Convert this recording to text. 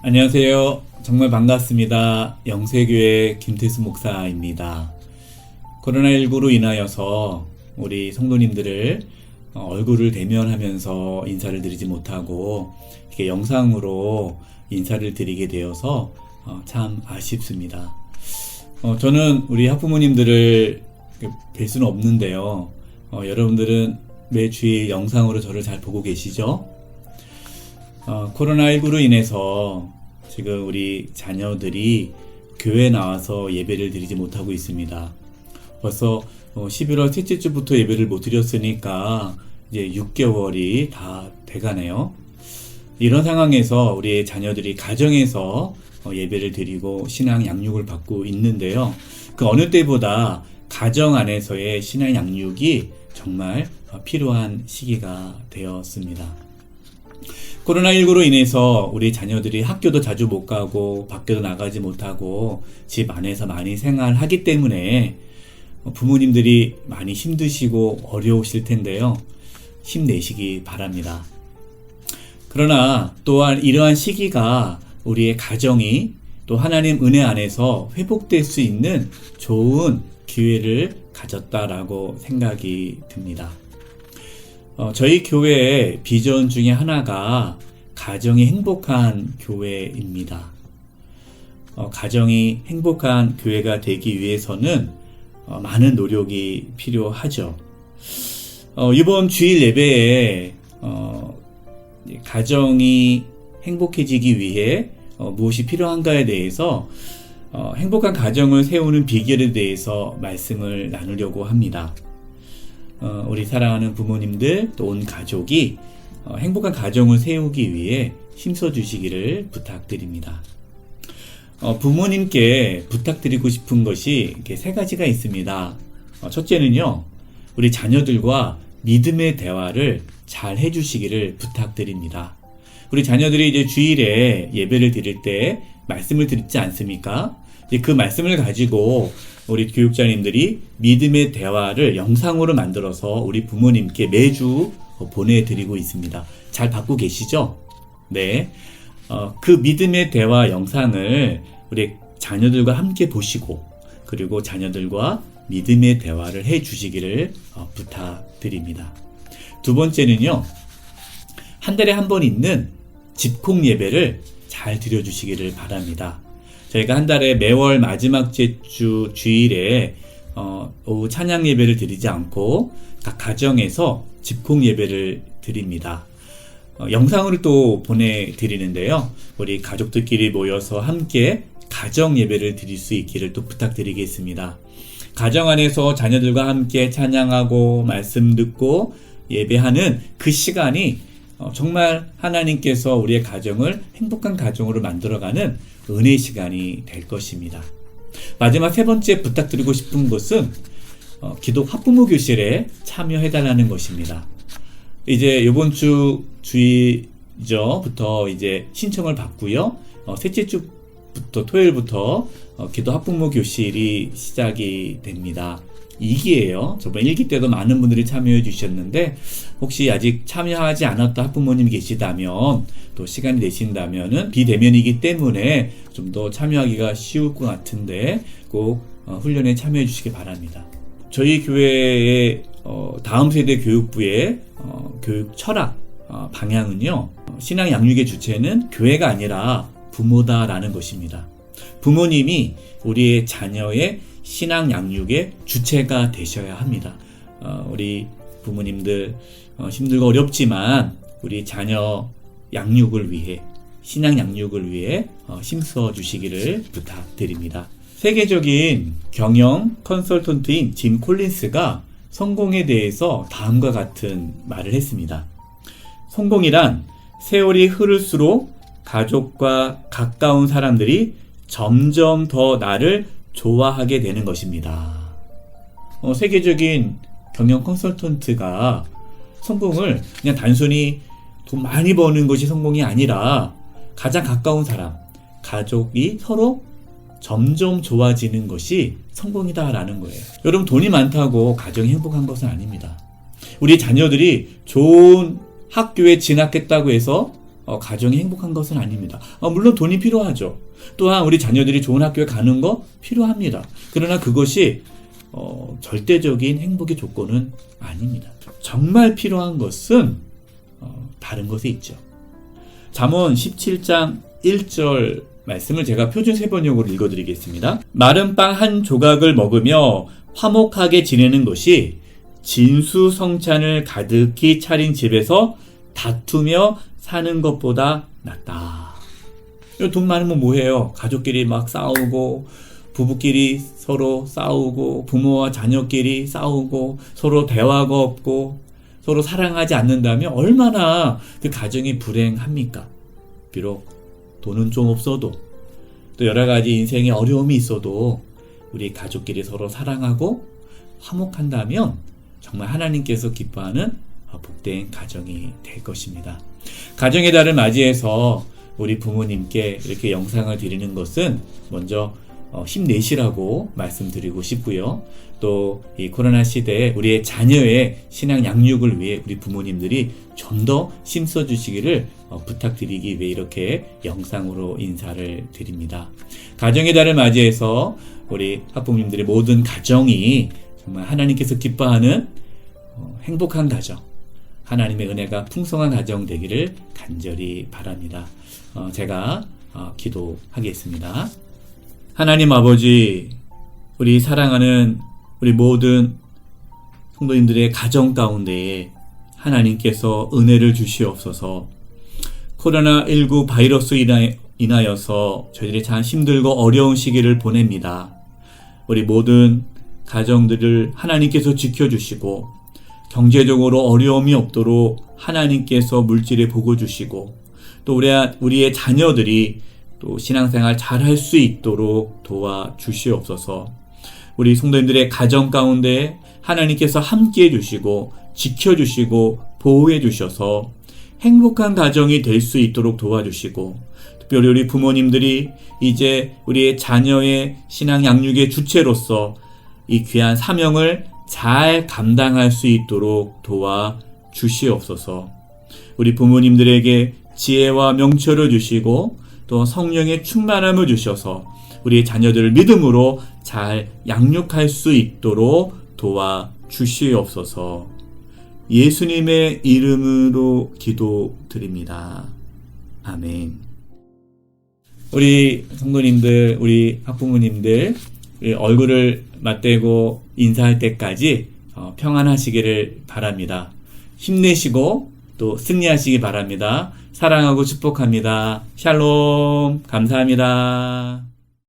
안녕하세요. 정말 반갑습니다. 영세교회 김태수 목사입니다. 코로나19로 인하여서 우리 성도님들을 어, 얼굴을 대면하면서 인사를 드리지 못하고 이렇게 영상으로 인사를 드리게 되어서 어, 참 아쉽습니다. 어, 저는 우리 학부모님들을 뵐 수는 없는데요. 어, 여러분들은 매 주일 영상으로 저를 잘 보고 계시죠? 어, 코로나19로 인해서 지금 우리 자녀들이 교회 나와서 예배를 드리지 못하고 있습니다. 벌써 어, 11월 셋째 주부터 예배를 못 드렸으니까 이제 6개월이 다 돼가네요. 이런 상황에서 우리 자녀들이 가정에서 어, 예배를 드리고 신앙 양육을 받고 있는데요. 그 어느 때보다 가정 안에서의 신앙 양육이 정말 어, 필요한 시기가 되었습니다. 코로나19로 인해서 우리 자녀들이 학교도 자주 못 가고 밖에도 나가지 못하고 집 안에서 많이 생활하기 때문에 부모님들이 많이 힘드시고 어려우실 텐데요. 힘내시기 바랍니다. 그러나 또한 이러한 시기가 우리의 가정이 또 하나님 은혜 안에서 회복될 수 있는 좋은 기회를 가졌다라고 생각이 듭니다. 어, 저희 교회의 비전 중에 하나가 가정이 행복한 교회입니다. 어, 가정이 행복한 교회가 되기 위해서는 어, 많은 노력이 필요하죠. 어, 이번 주일 예배에 어, 가정이 행복해지기 위해 어, 무엇이 필요한가에 대해서 어, 행복한 가정을 세우는 비결에 대해서 말씀을 나누려고 합니다. 어, 우리 사랑하는 부모님들 또 온 가족이 어, 행복한 가정을 세우기 위해 힘써 주시기를 부탁드립니다. 어, 부모님께 부탁드리고 싶은 것이 세 가지가 있습니다. 어, 첫째는요, 우리 자녀들과 믿음의 대화를 잘 해주시기를 부탁드립니다. 우리 자녀들이 이제 주일에 예배를 드릴 때 말씀을 듣지 않습니까? 그 말씀을 가지고 우리 교육자님들이 믿음의 대화를 영상으로 만들어서 우리 부모님께 매주 보내드리고 있습니다. 잘 받고 계시죠? 네. 어, 그 믿음의 대화 영상을 우리 자녀들과 함께 보시고 그리고 자녀들과 믿음의 대화를 해 주시기를 어, 부탁드립니다. 두 번째는요. 한 달에 한 번 있는 집콕 예배를 잘 드려 주시기를 바랍니다. 저희가 한 달에 매월 마지막 주 주일에 어, 오후 찬양 예배를 드리지 않고 각 가정에서 집콕 예배를 드립니다. 어, 영상으로 또 보내드리는데요. 우리 가족들끼리 모여서 함께 가정 예배를 드릴 수 있기를 또 부탁드리겠습니다. 가정 안에서 자녀들과 함께 찬양하고 말씀 듣고 예배하는 그 시간이 어, 정말 하나님께서 우리의 가정을 행복한 가정으로 만들어가는 은혜 시간이 될 것입니다. 마지막 세 번째 부탁드리고 싶은 것은 어, 기독 학부모 교실에 참여해달라는 것입니다. 이제 이번 주 주의저부터 이제 신청을 받고요. 어, 셋째 주부터 토요일부터 어, 기도 학부모 교실이 시작이 됩니다. 2기예요. 저번 1기 때도 많은 분들이 참여해 주셨는데 혹시 아직 참여하지 않았던 학부모님이 계시다면 또 시간이 되신다면은 비대면이기 때문에 좀 더 참여하기가 쉬울 것 같은데 꼭 어, 훈련에 참여해 주시기 바랍니다. 저희 교회의 어, 다음 세대 교육부의 어, 교육 철학 어, 방향은요 신앙 양육의 주체는 교회가 아니라 부모다라는 것입니다. 부모님이 우리의 자녀의 신앙 양육의 주체가 되셔야 합니다. 어, 우리 부모님들 어, 힘들고 어렵지만 우리 자녀 양육을 위해 신앙 양육을 위해 어, 힘써 주시기를 부탁드립니다. 세계적인 경영 컨설턴트인 짐 콜린스가 성공에 대해서 다음과 같은 말을 했습니다. 성공이란 세월이 흐를수록 가족과 가까운 사람들이 점점 더 나를 좋아하게 되는 것입니다. 어, 세계적인 경영 컨설턴트가 성공을 그냥 단순히 돈 많이 버는 것이 성공이 아니라 가장 가까운 사람, 가족이 서로 점점 좋아지는 것이 성공이다라는 거예요. 여러분 돈이 많다고 가정이 행복한 것은 아닙니다. 우리 자녀들이 좋은 학교에 진학했다고 해서 어, 가정이 행복한 것은 아닙니다. 어, 물론 돈이 필요하죠. 또한 우리 자녀들이 좋은 학교에 가는 거 필요합니다. 그러나 그것이 어, 절대적인 행복의 조건은 아닙니다. 정말 필요한 것은 어, 다른 것에 있죠. 잠언 17장 1절 말씀을 제가 표준 세번역으로 읽어드리겠습니다. 마른 빵 한 조각을 먹으며 화목하게 지내는 것이 진수성찬을 가득히 차린 집에서 다투며 사는 것보다 낫다. 돈 많으면 뭐해요? 가족끼리 막 싸우고 부부끼리 서로 싸우고 부모와 자녀끼리 싸우고 서로 대화가 없고 서로 사랑하지 않는다면 얼마나 그 가정이 불행합니까? 비록 돈은 좀 없어도 또 여러 가지 인생에 어려움이 있어도 우리 가족끼리 서로 사랑하고 화목한다면 정말 하나님께서 기뻐하는 복된 가정이 될 것입니다. 가정의 달을 맞이해서 우리 부모님께 이렇게 영상을 드리는 것은 먼저 어, 힘내시라고 말씀드리고 싶고요. 또 이 코로나 시대에 우리의 자녀의 신앙 양육을 위해 우리 부모님들이 좀 더 힘써 주시기를 어, 부탁드리기 위해 이렇게 영상으로 인사를 드립니다. 가정의 달을 맞이해서 우리 학부모님들의 모든 가정이 정말 하나님께서 기뻐하는 어, 행복한 가정, 하나님의 은혜가 풍성한 가정 되기를 간절히 바랍니다. 어, 제가 어, 기도하겠습니다. 하나님 아버지, 우리 사랑하는 우리 모든 성도님들의 가정 가운데에 하나님께서 은혜를 주시옵소서 코로나19 바이러스 인하여서 저희들이 참 힘들고 어려운 시기를 보냅니다. 우리 모든 가정들을 하나님께서 지켜주시고 경제적으로 어려움이 없도록 하나님께서 물질에 복을 주시고 또 우리, 우리의 자녀들이 또 신앙생활 잘 할 수 있도록 도와 주시옵소서. 우리 성도님들의 가정 가운데 하나님께서 함께 해주시고 지켜주시고 보호해 주셔서 행복한 가정이 될 수 있도록 도와주시고 특별히 우리 부모님들이 이제 우리의 자녀의 신앙 양육의 주체로서 이 귀한 사명을 잘 감당할 수 있도록 도와 주시옵소서. 우리 부모님들에게 지혜와 명철을 주시고 또 성령의 충만함을 주셔서 우리 자녀들을 믿음으로 잘 양육할 수 있도록 도와 주시옵소서. 예수님의 이름으로 기도드립니다. 아멘. 우리 성도님들, 우리 학부모님들, 우리 얼굴을 맞대고 인사할 때까지 어, 평안하시기를 바랍니다. 힘내시고 또 승리하시기 바랍니다. 사랑하고 축복합니다. 샬롬. 감사합니다.